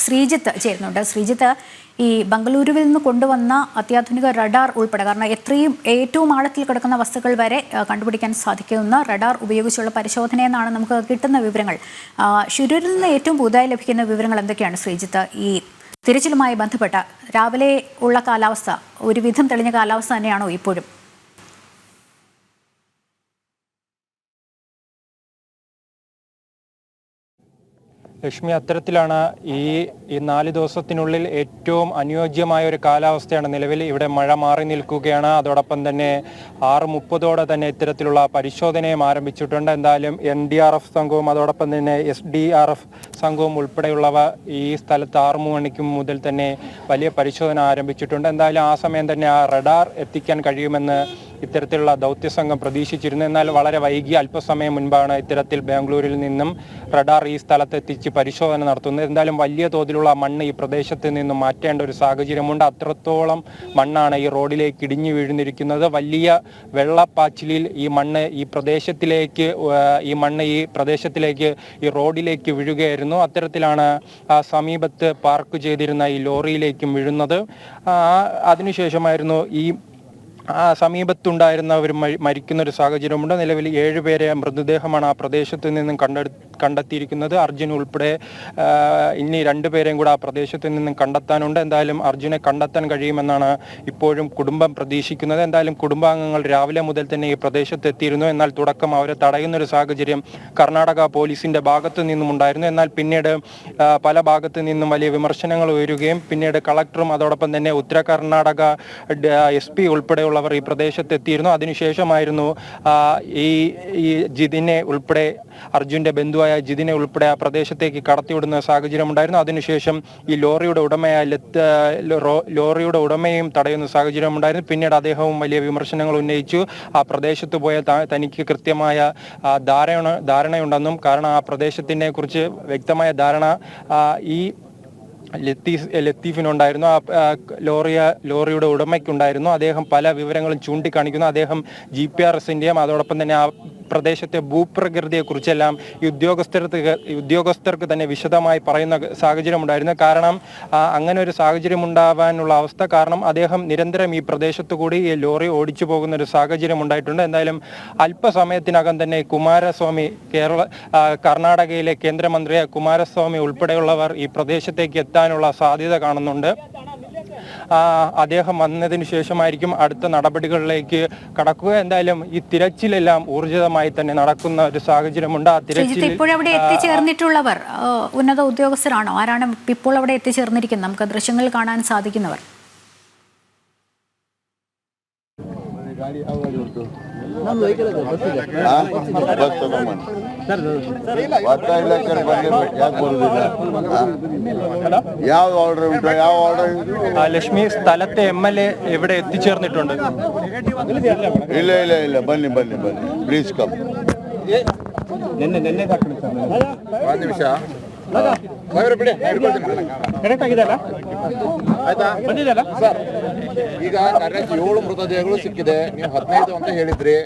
ശ്രീജിത്ത് ചേരുന്നുണ്ട് ശ്രീജിത്ത് ഈ ബംഗളൂരുവിൽ നിന്ന് കൊണ്ടുവന്ന അത്യാധുനിക റഡാർ ഉൾപ്പെടെ കാരണം എത്രയും ഏറ്റവും ആഴത്തിൽ കിടക്കുന്ന വസ്തുക്കൾ വരെ കണ്ടുപിടിക്കാൻ സാധിക്കുന്ന റഡാർ ഉപയോഗിച്ചുള്ള പരിശോധനയെന്നാണ് നമുക്ക് കിട്ടുന്ന വിവരങ്ങൾ. ഷിരൂരിൽ നിന്ന് ഏറ്റവും പുതുതായി ലഭിക്കുന്ന വിവരങ്ങൾ എന്തൊക്കെയാണ് ശ്രീജിത്ത്? ഈ തിരച്ചിലുമായി ബന്ധപ്പെട്ട രാവിലെ ഉള്ള കാലാവസ്ഥ ഒരുവിധം തെളിഞ്ഞ കാലാവസ്ഥ തന്നെയാണോ ഇപ്പോഴും? ലക്ഷ്മി അത്തരത്തിലാണ് ഈ ഈ നാല് ദിവസത്തിനുള്ളിൽ ഏറ്റവും അനുയോജ്യമായ ഒരു കാലാവസ്ഥയാണ് നിലവിൽ. ഇവിടെ മഴ മാറി നിൽക്കുകയാണ്. അതോടൊപ്പം തന്നെ ആറ് മുപ്പതോടെ തന്നെ ഇത്തരത്തിലുള്ള പരിശോധനയും ആരംഭിച്ചിട്ടുണ്ട്. എന്തായാലും എൻ ഡി ആർ എഫ് സംഘവും അതോടൊപ്പം തന്നെ എസ് ഡി ആർ എഫ് സംഘവും ഉൾപ്പെടെയുള്ളവ ഈ സ്ഥലത്ത് ആറ് മണിക്ക് മുതൽ തന്നെ വലിയ പരിശോധന ആരംഭിച്ചിട്ടുണ്ട്. എന്തായാലും ആ സമയം തന്നെ ആ റഡാർ എത്തിക്കാൻ കഴിയുമെന്ന് ഇത്തരത്തിലുള്ള ദൗത്യ ദൗത്യസംഘം പ്രതീക്ഷിച്ചിരുന്നു. എന്നാൽ വളരെ വൈകി അല്പസമയം മുൻപാണ് ഇത്തരത്തിൽ ബാംഗ്ലൂരിൽ നിന്നും റഡാർ ഈ സ്ഥലത്തെത്തിച്ച് പരിശോധന നടത്തുന്നത്. എന്തായാലും വലിയ തോതിലുള്ള മണ്ണ് ഈ പ്രദേശത്ത് നിന്നും മാറ്റേണ്ട ഒരു സാഹചര്യമുണ്ട്. അത്രത്തോളം മണ്ണാണ് ഈ റോഡിലേക്ക് ഇടിഞ്ഞു വീഴുന്നിരിക്കുന്നത്. വലിയ വെള്ളപ്പാച്ചിലിൽ ഈ മണ്ണ് ഈ പ്രദേശത്തിലേക്ക് ഈ മണ്ണ് ഈ പ്രദേശത്തിലേക്ക് ഈ റോഡിലേക്ക് വീഴുകയായിരുന്നു. അത്തരത്തിലാണ് ആ സമീപത്ത് പാർക്ക് ചെയ്തിരുന്ന ഈ ലോറിയിലേക്കും വീഴുന്നത്. അതിനുശേഷമായിരുന്നു ഈ ആ സമീപത്തുണ്ടായിരുന്നവർ മരിക്കുന്ന ഒരു സാഹചര്യമുണ്ട്. നിലവിൽ ഏഴുപേരെ മൃതദേഹമാണ് ആ പ്രദേശത്ത് നിന്നും കണ്ടെടു കണ്ടെത്തിയിരിക്കുന്നത്. അർജുൻ ഉൾപ്പെടെ ഇനി രണ്ടുപേരെയും കൂടെ ആ പ്രദേശത്ത് നിന്നും കണ്ടെത്താനുണ്ട്. എന്തായാലും അർജുനെ കണ്ടെത്താൻ കഴിയുമെന്നാണ് ഇപ്പോഴും കുടുംബം പ്രതീക്ഷിക്കുന്നത്. എന്തായാലും കുടുംബാംഗങ്ങൾ രാവിലെ മുതൽ തന്നെ ഈ പ്രദേശത്ത് എത്തിയിരുന്നു. എന്നാൽ തുടക്കം അവരെ തടയുന്ന ഒരു സാഹചര്യം കർണാടക പോലീസിന്റെ ഭാഗത്തു നിന്നും ഉണ്ടായിരുന്നു. എന്നാൽ പിന്നീട് പല ഭാഗത്തു നിന്നും വലിയ വിമർശനങ്ങൾ ഉയരുകയും പിന്നീട് കളക്ടറും അതോടൊപ്പം തന്നെ ഉത്തര കർണാടക എസ് പി ഉൾപ്പെടെയുള്ളവർ ഈ പ്രദേശത്ത് എത്തിയിരുന്നു. അതിനുശേഷമായിരുന്നു ഈ ഈ ജിതിനെ ഉൾപ്പെടെ അർജുന്റെ ബന്ധുവായ ജിതിനെ ഉൾപ്പെടെ ആ പ്രദേശത്തേക്ക് കടത്തിവിടുന്ന സാഹചര്യം ഉണ്ടായിരുന്നു. അതിനുശേഷം ഈ ലോറിയുടെ ഉടമയായ ലോറിയുടെ ഉടമയും തടയുന്ന സാഹചര്യം ഉണ്ടായിരുന്നു. പിന്നീട് അദ്ദേഹവും വലിയ വിമർശനങ്ങൾ ഉന്നയിച്ചു. ആ പ്രദേശത്ത് പോയ തനിക്ക് കൃത്യമായ ധാരണ ധാരണയുണ്ടെന്നും കാരണം ആ പ്രദേശത്തിനെ കുറിച്ച് വ്യക്തമായ ധാരണ ഈ ലത്തീഫ് ലത്തീഫിനുണ്ടായിരുന്നു. ആ ലോറിയ ലോറിയുടെ ഉടമയ്ക്കുണ്ടായിരുന്നു. അദ്ദേഹം പല വിവരങ്ങളും ചൂണ്ടിക്കാണിക്കുന്നു. അദ്ദേഹം ജി പി ആർ എസിന്റെയും അതോടൊപ്പം തന്നെ ആ പ്രദേശത്തെ ഭൂപ്രകൃതിയെക്കുറിച്ചെല്ലാം ഈ ഉദ്യോഗസ്ഥർക്ക് ഉദ്യോഗസ്ഥർക്ക് തന്നെ വിശദമായി പറയുന്ന സാഹചര്യം ഉണ്ടായിരുന്നു കാരണം അങ്ങനെ ഒരു സാഹചര്യം ഉണ്ടാവാനുള്ള അവസ്ഥ കാരണം അദ്ദേഹം നിരന്തരം ഈ പ്രദേശത്തു കൂടി ഈ ലോറി ഓടിച്ചു പോകുന്ന ഒരു സാഹചര്യം ഉണ്ടായിട്ടുണ്ട് എന്തായാലും അല്പസമയത്തിനകം തന്നെ കുമാരസ്വാമി കേരള കർണാടകയിലെ കേന്ദ്രമന്ത്രിയായ കുമാരസ്വാമി ഉൾപ്പെടെയുള്ളവർ ഈ പ്രദേശത്തേക്ക് എത്താനുള്ള സാധ്യത കാണുന്നുണ്ട്. അദ്ദേഹം വന്നതിന് ശേഷമായിരിക്കും അടുത്ത നടപടികളിലേക്ക് കടക്കുക. എന്തായാലും ഈ തിരച്ചിലെല്ലാം ഊർജിതമായി തന്നെ നടക്കുന്ന ഒരു സാഹചര്യമുണ്ട്. ആ തിരച്ചിൽ ഇപ്പോഴവിടെ എത്തിച്ചേർന്നിട്ടുള്ളവർ ഉന്നത ഉദ്യോഗസ്ഥരാണോ? ആരാണ് ഇപ്പോൾ അവിടെ എത്തിച്ചേർന്നിരിക്കുന്നത്? നമുക്ക് ദൃശ്യങ്ങൾ കാണാൻ സാധിക്കുന്നവർ. ಲಕ್ಷ್ಮಿ ಲೈಕರೆ ಬಸ್ ಇದೆ ಸರ್ ಸರ್ ಇಲ್ಲ ಸ್ಥಳತೆ ಎಂಎಲ್ಎ ಎവിടെ ಎತ್ತಿ చేರ್ನ್ ಇಲ್ಲ ಇಲ್ಲ ಇಲ್ಲ. ಬನ್ನಿ ಬನ್ನಿ ಬನ್ನಿ. ಪ್ಲೀಸ್ ಕಮ್ ನಿನ್ನೆ ನಿನ್ನೆ ಹಾಕಿದ ಸರ್. ಒಂದು ನಿಮಿಷ. ಸಾವಿರ ಬಿಡಿ ಆಯ್ತಾ? ಸರ್ ಈಗ ನನಗೆ ಏಳು ಮೃತದೇಹಗಳು ಸಿಕ್ಕಿದೆ. ನೀವು ಹದಿನೈದು ಅಂತ ಹೇಳಿದ್ರಿ.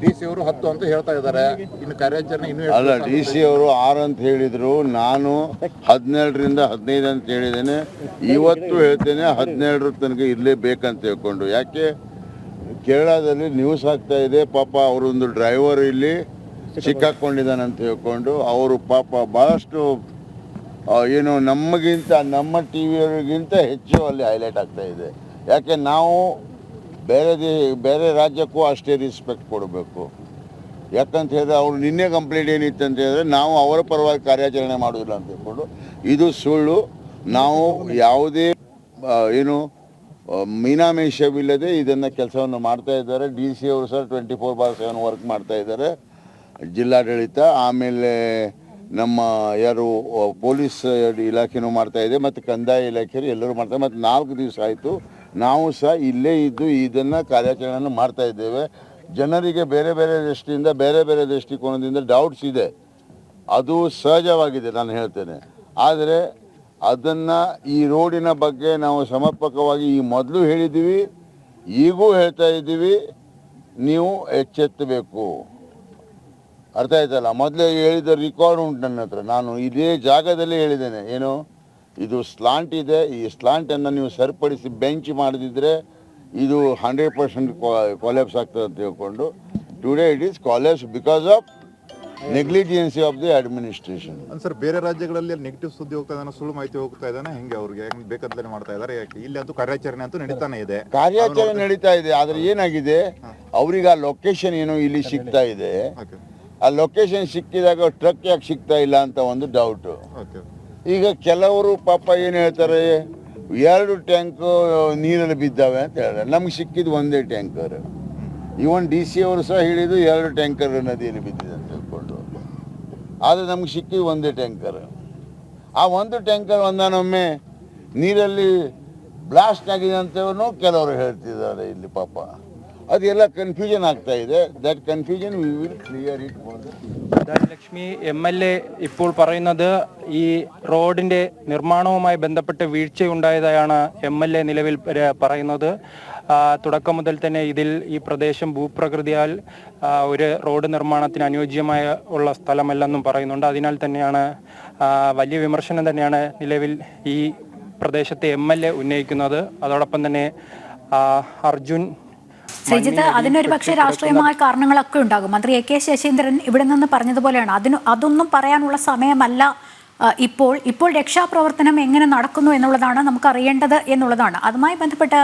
ಡಿ ಸಿ ಅವರು ಹತ್ತು ಅಂತ ಹೇಳ್ತಾ ಇದ್ದಾರೆ. ಇನ್ನು ಕಾರ್ಯಾಚರಣೆ ಇನ್ನೂ ಅಲ್ಲ ಡಿ ಸಿ ಅವರು ಆರು ಅಂತ ಹೇಳಿದ್ರು. ನಾನು ಹದಿನೇಳರಿಂದ ಹದಿನೈದು ಅಂತ ಹೇಳಿದ್ದೇನೆ. ಇವತ್ತು ಹೇಳ್ತೇನೆ ಹದಿನೇಳರ ತನಕ ಇರಲೇಬೇಕಂತ ಹೇಳ್ಕೊಂಡು. ಯಾಕೆ? ಕೇರಳದಲ್ಲಿ ನ್ಯೂಸ್ ಆಗ್ತಾ ಇದೆ. ಪಾಪ ಅವರೊಂದು ಡ್ರೈವರ್ ಇಲ್ಲಿ ಸಿಕ್ಕಾಕೊಂಡಿದ್ದಾನೆ ಅಂತ ಹೇಳ್ಕೊಂಡು. ಅವರು ಪಾಪ ಭಾಳಷ್ಟು ಏನು ನಮಗಿಂತ ನಮ್ಮ ಟಿ ವಿಯವರಿಗಿಂತ ಹೆಚ್ಚು ಅಲ್ಲಿ ಹೈಲೈಟ್ ಆಗ್ತಾ ಇದೆ. ಯಾಕೆ ನಾವು ಬೇರೆ ದೇ, ಬೇರೆ ರಾಜ್ಯಕ್ಕೂ ಅಷ್ಟೇ ರಿಸ್ಪೆಕ್ಟ್ ಕೊಡಬೇಕು. ಯಾಕಂತ ಹೇಳಿದ್ರೆ ಅವರು ನಿನ್ನೆ ಕಂಪ್ಲೇಂಟ್ ಏನಿತ್ತು ಅಂತ ಹೇಳಿದ್ರೆ ನಾವು ಅವರ ಪರವಾಗಿ ಕಾರ್ಯಾಚರಣೆ ಮಾಡೋದಿಲ್ಲ ಅಂತ ಹೇಳ್ಕೊಂಡು, ಇದು ಸುಳ್ಳು. ನಾವು ಯಾವುದೇ ಏನು ಮೀನಾಮೇಷವಿಲ್ಲದೆ ಇದನ್ನು ಕೆಲಸವನ್ನು ಮಾಡ್ತಾ ಇದ್ದಾರೆ. ಡಿ ಸಿ ಅವರು sir twenty four by seven work ಮಾಡ್ತಾ ಇದ್ದಾರೆ. ಜಿಲ್ಲಾಡಳಿತ, ಆಮೇಲೆ ನಮ್ಮ ಯಾರು ಪೊಲೀಸ್ ಇಲಾಖೆನೂ ಮಾಡ್ತಾ ಇದೆ, ಮತ್ತು ಕಂದಾಯ ಇಲಾಖೆಯವರು ಎಲ್ಲರೂ ಮಾಡ್ತಾರೆ ಮತ್ತು ನಾಲ್ಕು ದಿವಸ ಆಯಿತು, ನಾವು ಸಹ ಇಲ್ಲೇ ಇದ್ದು ಇದನ್ನು ಕಾರ್ಯಾಚರಣೆಯನ್ನು ಮಾಡ್ತಾ ಇದ್ದೇವೆ. ಜನರಿಗೆ ಬೇರೆ ಬೇರೆ ದೃಷ್ಟಿಯಿಂದ, ಬೇರೆ ಬೇರೆ ದೃಷ್ಟಿಕೋನದಿಂದ ಡೌಟ್ಸ್ ಇದೆ. ಅದು ಸಹಜವಾಗಿದೆ, ನಾನು ಹೇಳ್ತೇನೆ. ಆದರೆ ಅದನ್ನು ಈ ರೋಡಿನ ಬಗ್ಗೆ ನಾವು ಸಮರ್ಪಕವಾಗಿ ಈ ಮೊದಲು ಹೇಳಿದ್ದೀವಿ, ಈಗೂ ಹೇಳ್ತಾ ಇದ್ದೀವಿ, ನೀವು ಎಚ್ಚೆತ್ತಬೇಕು. ಅರ್ಥ ಆಯ್ತಲ್ಲ? ಮೊದಲೇ ಹೇಳಿದ ರೆಕಾರ್ಡ್ ಉಂಟು ನನ್ನ ಹತ್ರ. ನಾನು ಇದೇ ಜಾಗದಲ್ಲಿ ಹೇಳಿದ್ದೇನೆ. ಏನು? ಇದು ಸ್ಲಾಂಟ್ ಇದೆ. ಈ ಸ್ಲಾಂಟನ್ನು ನೀವು ಸರಿಪಡಿಸಿ ಬೆಂಚ್ ಮಾಡದಿದ್ದರೆ ಇದು ಹಂಡ್ರೆಡ್ ಪರ್ಸೆಂಟ್ ಕೊಲೆಪ್ಸ್ ಆಗ್ತದೆ ಅಂತ ತಿಳ್ಕೊಂಡು today it is college because of negligence of the administration sir ಬೇರೆ ರಾಜ್ಯಗಳಲ್ಲಿ ನೆಗೆಟಿವ್ ಸುದ್ದಿ ಹೋಗ್ತಾ ಇದ್ದಾನೆ ಸುಳ್ಳು ಮಾಹಿತಿ ಹೋಗ್ತಾ ಇದ್ದಾನೆ ಹೆಂಗೆ ಅವ್ರಿಗೆ? ಬೇಕಂತಲೇ ಮಾಡ್ತಾ ಇದ್ದಾರೆ? ಯಾಕೆ? ಇಲ್ಲಿ ಅಂತೂ ಕಾರ್ಯಾಚರಣೆ ಅಂತೂ ನಡೀತಾನೆ ಇದೆ. ಕಾರ್ಯಾಚರಣೆ ನಡೀತಾ ಇದೆ. ಆದ್ರೆ ಏನಾಗಿದೆ? ಅವ್ರಿಗೆ ಆ ಲೊಕೇಶನ್ ಏನು ಇಲ್ಲಿ ಸಿಗ್ತಾ ಇದೆ. ಆ ಲೊಕೇಶನ್ ಸಿಕ್ಕಿದಾಗ ಟ್ರಕ್ ಯಾಕೆ ಸಿಗ್ತಾ ಇಲ್ಲ ಅಂತ ಒಂದು ಡೌಟು ಓಕೆ ಈಗ ಕೆಲವರು ಪಾಪ ಏನು ಹೇಳ್ತಾರೆ? ಎರಡು ಟ್ಯಾಂಕ್ ನೀರಲ್ಲಿ ಬಿದ್ದಾವೆ ಅಂತ ಹೇಳ್ತಾರೆ. ನಮ್ಗೆ ಸಿಕ್ಕಿದ್ದು ಒಂದೇ ಟ್ಯಾಂಕರ್ ಇವನ್ ಡಿ ಸಿ ಅವರು ಸಹ ಹೇಳಿದ್ದು ಎರಡು ಟ್ಯಾಂಕರ್ ನದಿಯಲ್ಲಿ ಬಿದ್ದಿದೆ ಅಂತ ಹೇಳ್ಕೊಂಡು. ಆದರೆ ನಮ್ಗೆ ಸಿಕ್ಕಿದ್ದು ಒಂದೇ ಟ್ಯಾಂಕರ್ ಆ ಒಂದು ಟ್ಯಾಂಕರ್ ಒಂದಾನೊಮ್ಮೆ ನೀರಲ್ಲಿ ಬ್ಲಾಸ್ಟ್ ಆಗಿದೆ ಅಂತವನು ಕೆಲವರು ಹೇಳ್ತಿದ್ದಾರೆ ಇಲ್ಲಿ ಪಾಪ. ಅದೆಲ್ಲ ಕನ್ಫ್ಯೂಷನ್ ಆಗ್ತಾ ಇದೆ that confusion we will clear it Dhanalakshmi M L A ഇപ്പോൾ പറയുന്നത് ഈ റോഡിന്റെ നിർമ്മാണവുമായി ബന്ധപ്പെട്ട് വീഴ്ചയുണ്ടായതായാണ് എം എൽ എ നിലവിൽ പര- പറയുന്നത് ആ, തുടക്കം മുതൽ തന്നെ ഇതിൽ ഈ പ്രദേശം ഭൂപ്രകൃതിയാൽ ആ, ഒരു റോഡ് നിർമ്മാണത്തിന് അനുയോജ്യമായ ഉള്ള സ്ഥലമല്ലെന്നും പറയുന്നുണ്ട് അതിനാൽ തന്നെയാണ് ആ, വലിയ വിമർശനം തന്നെയാണ് നിലവിൽ ഈ പ്രദേശത്തെ എം എൽ എ ഉന്നയിക്കുന്നത് അതോടൊപ്പം തന്നെ ആ, അർജുൻ ശ്രീജിത്ത് അതിനൊരു പക്ഷേ രാഷ്ട്രീയമായ കാരണങ്ങളൊക്കെ ഉണ്ടാകും. മന്ത്രി എ കെ ശശീന്ദ്രൻ ഇവിടെ നിന്ന് പറഞ്ഞതുപോലെയാണ്. അതിന് അതൊന്നും പറയാനുള്ള സമയമല്ല. ഇപ്പോൾ ഇപ്പോൾ രക്ഷാപ്രവർത്തനം എങ്ങനെ നടക്കുന്നു എന്നുള്ളതാണ് നമുക്ക് അറിയേണ്ടത് എന്നുള്ളതാണ്. അതുമായി ബന്ധപ്പെട്ട്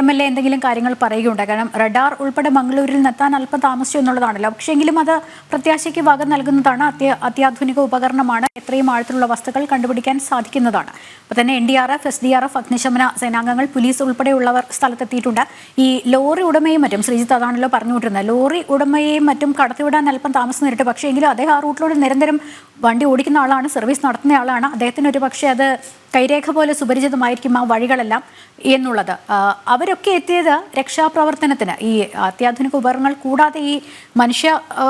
എം എൽ എ എന്തെങ്കിലും കാര്യങ്ങൾ പറയുകയുണ്ട് കാരണം റഡാർ ഉൾപ്പെടെ മംഗളൂരിൽ നിന്നെത്താൻ അല്പം താമസിച്ചു എന്നുള്ളതാണല്ലോ. പക്ഷേങ്കിലും അത് പ്രത്യാശയ്ക്ക് വക നൽകുന്നതാണ് അത്യ അത്യാധുനിക ഉപകരണമാണ്. എത്രയും ആഴത്തിലുള്ള വസ്തുക്കൾ കണ്ടുപിടിക്കാൻ സാധിക്കുന്നതാണ്. അപ്പോൾ തന്നെ N D R F S D R F അഗ്നിശമന സേനാംഗങ്ങൾ പോലീസ് ഉൾപ്പെടെയുള്ളവർ സ്ഥലത്തെത്തിയിട്ടുണ്ട്. ഈ ലോറി ഉടമയും മറ്റും ശ്രീജിത്ത് അതാണല്ലോ പറഞ്ഞുകൊണ്ടിരുന്നത്. ലോറി ഉടമയെയും മറ്റും കടത്തിവിടാൻ അല്പം താമസം നേരിട്ട്. പക്ഷേ എങ്കിലും അദ്ദേഹം ആ റൂട്ടിലൂടെ നിരന്തരം വണ്ടി ഓടിക്കുന്ന ആളാണ്. സർവീസ് നടത്തുന്ന ആളാണ് അദ്ദേഹത്തിന് ഒരു പക്ഷേ അത് കൈരേഖ പോലെ സുപരിചിതമായിരിക്കും ആ വഴികളെല്ലാം എന്നുള്ളത്. അവരൊക്കെ എത്തിയത് രക്ഷാപ്രവർത്തനത്തിന്. ഈ അത്യാധുനിക ഉപകരണങ്ങൾ കൂടാതെ ഈ മനുഷ്യ ആ,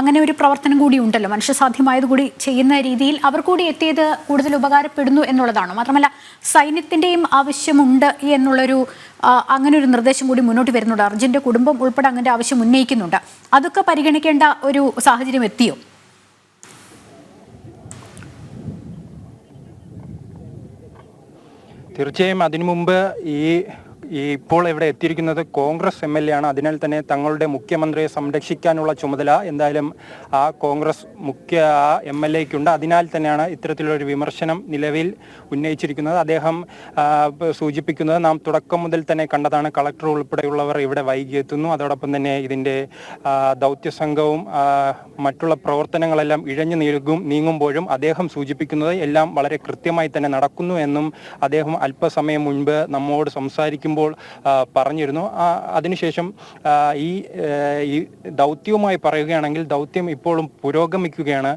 അങ്ങനെ ഒരു പ്രവർത്തനം കൂടി ഉണ്ടല്ലോ. മനുഷ്യസാധ്യമായത് കൂടി ചെയ്യുന്ന രീതിയിൽ അവർ കൂടി എത്തിയത് കൂടുതൽ ഉപകാരപ്പെടുന്നു എന്നുള്ളതാണ്. മാത്രമല്ല സൈന്യത്തിന്റെയും ആവശ്യമുണ്ട് എന്നുള്ളൊരു അങ്ങനെ ഒരു നിർദ്ദേശം കൂടി മുന്നോട്ട് വരുന്നുണ്ട്. അർജുന്റെ കുടുംബം ഉൾപ്പെടെ അങ്ങനെ ആവശ്യം ഉന്നയിക്കുന്നുണ്ട്. അതൊക്കെ പരിഗണിക്കേണ്ട ഒരു സാഹചര്യം എത്തിയോ? തീർച്ചയായും അതിനു മുമ്പ് ഈ ഇപ്പോൾ ഇവിടെ എത്തിയിരിക്കുന്നത് കോൺഗ്രസ് എം എൽ എ ആണ്. അതിനാൽ തന്നെ തങ്ങളുടെ മുഖ്യമന്ത്രിയെ സംരക്ഷിക്കാനുള്ള ചുമതല എന്തായാലും ആ കോൺഗ്രസ് മുഖ്യ എം എൽ എക്കുണ്ട് അതിനാൽ തന്നെയാണ് ഇത്തരത്തിലൊരു വിമർശനം നിലവിൽ ഉന്നയിച്ചിരിക്കുന്നത്. അദ്ദേഹം സൂചിപ്പിക്കുന്നത് നാം തുടക്കം മുതൽ തന്നെ കണ്ടതാണ്. കളക്ടർ ഉൾപ്പെടെയുള്ളവർ ഇവിടെ വൈകി എത്തുന്നു. അതോടൊപ്പം തന്നെ ഇതിന്റെ ദൗത്യ സംഘവും മറ്റുള്ള പ്രവർത്തനങ്ങളെല്ലാം ഇഴഞ്ഞു നീങ്ങും നീങ്ങുമ്പോഴും അദ്ദേഹം സൂചിപ്പിക്കുന്നത് എല്ലാം വളരെ കൃത്യമായി തന്നെ നടക്കുന്നു എന്നും അദ്ദേഹം അല്പസമയം മുൻപ് നമ്മോട് സംസാരിക്കുമ്പോൾ പറഞ്ഞിരുന്നു. അതിനുശേഷം ഈ ദൗത്യവുമായി പറയുകയാണെങ്കിൽ ദൗത്യം ഇപ്പോഴും പുരോഗമിക്കുകയാണ്.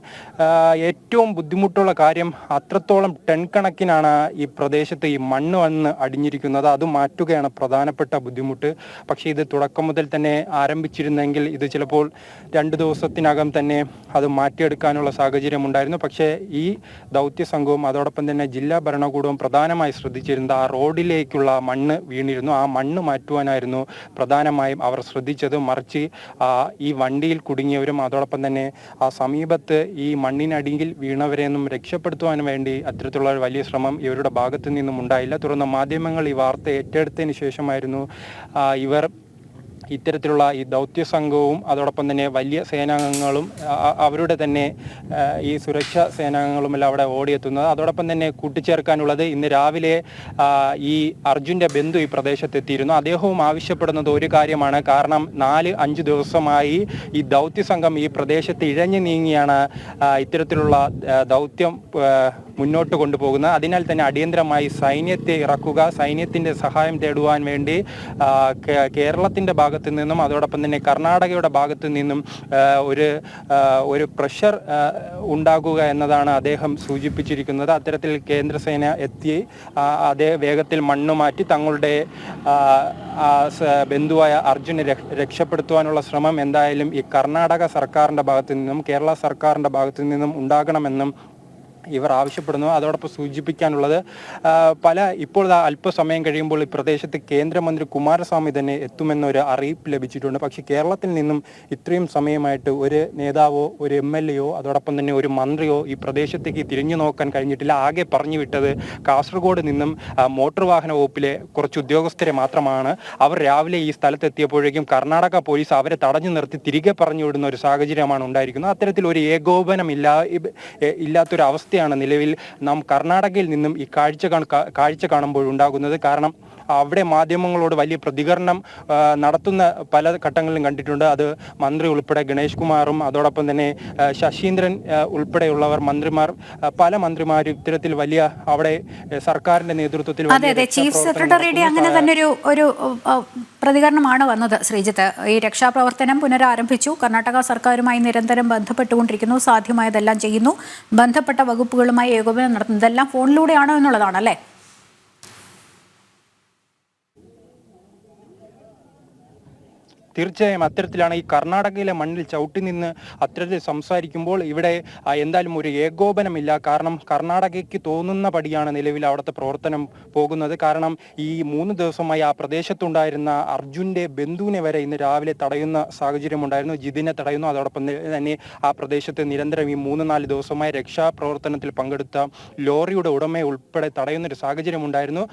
ഏറ്റവും ബുദ്ധിമുട്ടുള്ള കാര്യം അത്രത്തോളം ടൺ കണക്കിനാണ് ഈ പ്രദേശത്ത് ഈ മണ്ണ് വന്ന് അടിഞ്ഞിരിക്കുന്നത്. അത് മാറ്റുകയാണ് പ്രധാനപ്പെട്ട ബുദ്ധിമുട്ട്. പക്ഷേ ഇത് തുടക്കം മുതൽ തന്നെ ആരംഭിച്ചിരുന്നെങ്കിൽ ഇത് ചിലപ്പോൾ രണ്ട് ദിവസത്തിനകം തന്നെ അത് മാറ്റിയെടുക്കാനുള്ള സാഹചര്യം ഉണ്ടായിരുന്നു. പക്ഷേ ഈ ദൗത്യ സംഘവും അതോടൊപ്പം തന്നെ ജില്ലാ ഭരണകൂടവും പ്രധാനമായി ശ്രദ്ധിച്ചിരുന്നത് ആ റോഡിലേക്കുള്ള മണ്ണ് വീണിരുന്നു. ആ മണ്ണ് മാറ്റുവാനായിരുന്നു പ്രധാനമായും അവർ ശ്രദ്ധിച്ചത്. മറിച്ച് ഈ വണ്ടിയിൽ കുടുങ്ങിയവരും അതോടൊപ്പം തന്നെ ആ സമീപത്ത് ഈ മണ്ണിനടിയിൽ വീണവരെയൊന്നും രക്ഷപ്പെടുത്തുവാൻ വേണ്ടി അത്തരത്തിലുള്ള വലിയ ശ്രമം ഇവരുടെ ഭാഗത്തു നിന്നും ഉണ്ടായില്ല. തുടർന്ന് മാധ്യമങ്ങൾ ഈ വാർത്ത ഏറ്റെടുത്തതിന് ശേഷമായിരുന്നു ഇവർ ഇത്തരത്തിലുള്ള ഈ ദൗത്യ സംഘവും അതോടൊപ്പം തന്നെ വലിയ സേനാംഗങ്ങളും അവരുടെ തന്നെ ഈ സുരക്ഷാ സേനാംഗങ്ങളും എല്ലാം അവിടെ ഓടിയെത്തുന്നത്. അതോടൊപ്പം തന്നെ കൂട്ടിച്ചേർക്കാനുള്ളത് ഇന്ന് രാവിലെ ഈ അർജുന്റെ ബന്ധു ഈ പ്രദേശത്തെത്തിയിരുന്നു. അദ്ദേഹവും ആവശ്യപ്പെടുന്നത് ഒരു കാര്യമാണ്. കാരണം നാല് അഞ്ച് ദിവസമായി ഈ ദൗത്യ സംഘം ഈ പ്രദേശത്ത് ഇഴഞ്ഞു നീങ്ങിയാണ് ഇത്തരത്തിലുള്ള ദൗത്യം മുന്നോട്ട് കൊണ്ടുപോകുന്നത് അതിനാൽ തന്നെ അടിയന്തരമായി സൈന്യത്തെ ഇറക്കുക സൈന്യത്തിന്റെ സഹായം തേടുവാൻ വേണ്ടി കേരളത്തിന്റെ ഭാഗത്തു നിന്നും അതോടൊപ്പം തന്നെ കർണാടകയുടെ ഭാഗത്തു നിന്നും ഒരു ഒരു പ്രഷർ ഉണ്ടാകുക എന്നതാണ് അദ്ദേഹം സൂചിപ്പിച്ചിരിക്കുന്നത്. അത്തരത്തിൽ കേന്ദ്രസേന എത്തി അതേ വേഗത്തിൽ മണ്ണ് മാറ്റി തങ്ങളുടെ ബന്ധുവായ അർജുനെ രക്ഷപ്പെടുത്തുവാനുള്ള ശ്രമം എന്തായാലും ഈ കർണാടക സർക്കാരിന്റെ ഭാഗത്തു നിന്നും കേരള സർക്കാരിന്റെ ഭാഗത്തു നിന്നും ഉണ്ടാകണമെന്നും ഇവർ ആവശ്യപ്പെടുന്നു. അതോടൊപ്പം സൂചിപ്പിക്കാനുള്ളത് പല ഇപ്പോൾ അല്പസമയം കഴിയുമ്പോൾ ഈ പ്രദേശത്ത് കേന്ദ്രമന്ത്രി കുമാരസ്വാമി തന്നെ എത്തുമെന്നൊരു അറിയിപ്പ് ലഭിച്ചിട്ടുണ്ട്. പക്ഷേ കേരളത്തിൽ നിന്നും ഇത്രയും സമയമായിട്ട് ഒരു നേതാവോ ഒരു എം എൽ എയോ അതോടൊപ്പം തന്നെ ഒരു മന്ത്രിയോ ഈ പ്രദേശത്തേക്ക് തിരിഞ്ഞു നോക്കാൻ കഴിഞ്ഞിട്ടില്ല. ആകെ പറഞ്ഞു വിട്ടത് കാസർഗോഡ് നിന്നും മോട്ടോർ വാഹന വകുപ്പിലെ കുറച്ച് ഉദ്യോഗസ്ഥരെ മാത്രമാണ്. അവർ രാവിലെ ഈ സ്ഥലത്തെത്തിയപ്പോഴേക്കും കർണാടക പോലീസ് അവരെ തടഞ്ഞു നിർത്തി തിരികെ പറഞ്ഞു വിടുന്ന ഒരു സാഹചര്യമാണ് ഉണ്ടായിരിക്കുന്നത്. അത്തരത്തിൽ ഒരു ഏകോപനമില്ല ഇബ്- എ- ഇല്ലാത്തൊരു അവസ്ഥയാണ് നിലവിൽ നാം കർണാടകയിൽ നിന്നും ഈ കാഴ്ച കാഴ്ച കാണുമ്പോൾ ഉണ്ടാകുന്നത്. കാരണം അവിടെ മാധ്യമങ്ങളോട് വലിയ പ്രതികരണം നടത്തുന്ന പല ഘട്ടങ്ങളിലും കണ്ടിട്ടുണ്ട്. അത് മന്ത്രി ഉൾപ്പെടെ ഗണേഷ് കുമാറും അതോടൊപ്പം തന്നെ ശശീന്ദ്രൻ ഉൾപ്പെടെയുള്ളവർ മന്ത്രിമാർ പല മന്ത്രിമാരും ഇത്തരത്തിൽ വലിയ അവിടെ സർക്കാരിന്റെ നേതൃത്വത്തിൽ അതെ അതെ. ചീഫ് സെക്രട്ടറിയുടെ അങ്ങനെ തന്നെ ഒരു ഒരു പ്രതികരണമാണ് വന്നത് ശ്രീജിത്ത്. ഈ രക്ഷാപ്രവർത്തനം പുനരാരംഭിച്ചു. കർണാടക സർക്കാരുമായി നിരന്തരം ബന്ധപ്പെട്ടുകൊണ്ടിരിക്കുന്നു. സാധ്യമായതെല്ലാം ചെയ്യുന്നു. ബന്ധപ്പെട്ട വകുപ്പുകളുമായി ഏകോപനം നടത്തുന്നത്. ഇതെല്ലാം ഫോണിലൂടെയാണോ എന്നുള്ളതാണ് അല്ലേ തീർച്ചയായും അത്തരത്തിലാണ് ഈ കർണാടകയിലെ മണ്ണിൽ ചവിട്ടി നിന്ന് അത്തരത്തിൽ സംസാരിക്കുമ്പോൾ ഇവിടെ എന്തായാലും ഒരു ഏകോപനമില്ല. കാരണം കർണാടകയ്ക്ക് തോന്നുന്ന പടിയാണ് നിലവിൽ അവിടുത്തെ പ്രവർത്തനം പോകുന്നത്. കാരണം ഈ മൂന്ന് ദിവസമായി ആ പ്രദേശത്തുണ്ടായിരുന്ന അർജുന്റെ ബന്ധുവിനെ വരെ ഇന്ന് രാവിലെ തടയുന്ന സാഹചര്യമുണ്ടായിരുന്നു. ജിതിനെ തടയുന്നു. അതോടൊപ്പം തന്നെ ആ പ്രദേശത്ത് നിരന്തരം ഈ മൂന്ന് നാല് ദിവസമായി രക്ഷാപ്രവർത്തനത്തിൽ പങ്കെടുത്ത ലോറിയുടെ ഉടമയെ ഉൾപ്പെടെ തടയുന്നൊരു സാഹചര്യമുണ്ടായിരുന്നു.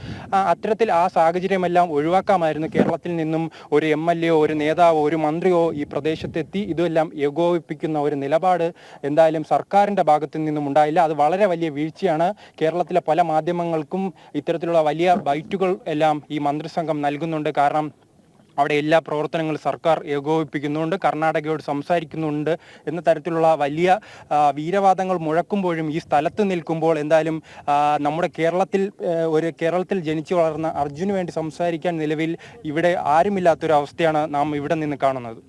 അത്തരത്തിൽ ആ സാഹചര്യമെല്ലാം ഒഴിവാക്കാമായിരുന്നു. കേരളത്തിൽ നിന്നും ഒരു എം എൽ എ ഒരു നേതാവോ ഒരു മന്ത്രിയോ ഈ പ്രദേശത്തെത്തി ഇതെല്ലാം ഏകോപിപ്പിക്കുന്ന ഒരു നിലപാട് എന്തായാലും സർക്കാരിന്റെ ഭാഗത്തു നിന്നും ഉണ്ടായില്ല. അത് വളരെ വലിയ വീഴ്ചയാണ്. കേരളത്തിലെ പല മാധ്യമങ്ങൾക്കും ഇത്തരത്തിലുള്ള വലിയ ബൈറ്റുകൾ എല്ലാം ഈ മന്ത്രിസംഘം നൽകുന്നുണ്ട്. കാരണം അവിടെ എല്ലാ പ്രവർത്തനങ്ങളും സർക്കാർ ഏകോപിപ്പിക്കുന്നുണ്ട് കർണാടകയോട് സംസാരിക്കുന്നുണ്ട് എന്ന തരത്തിലുള്ള വലിയ വീരവാദങ്ങൾ മുഴക്കുമ്പോഴും ഈ സ്ഥലത്ത് നിൽക്കുമ്പോൾ എന്തായാലും നമ്മുടെ കേരളത്തിൽ ഒരു കേരളത്തിൽ ജനിച്ചു വളർന്ന അർജുന് വേണ്ടി സംസാരിക്കാൻ നിലവിൽ ഇവിടെ ആരുമില്ലാത്തൊരു അവസ്ഥയാണ് നാം ഇവിടെ നിന്ന് കാണുന്നത്.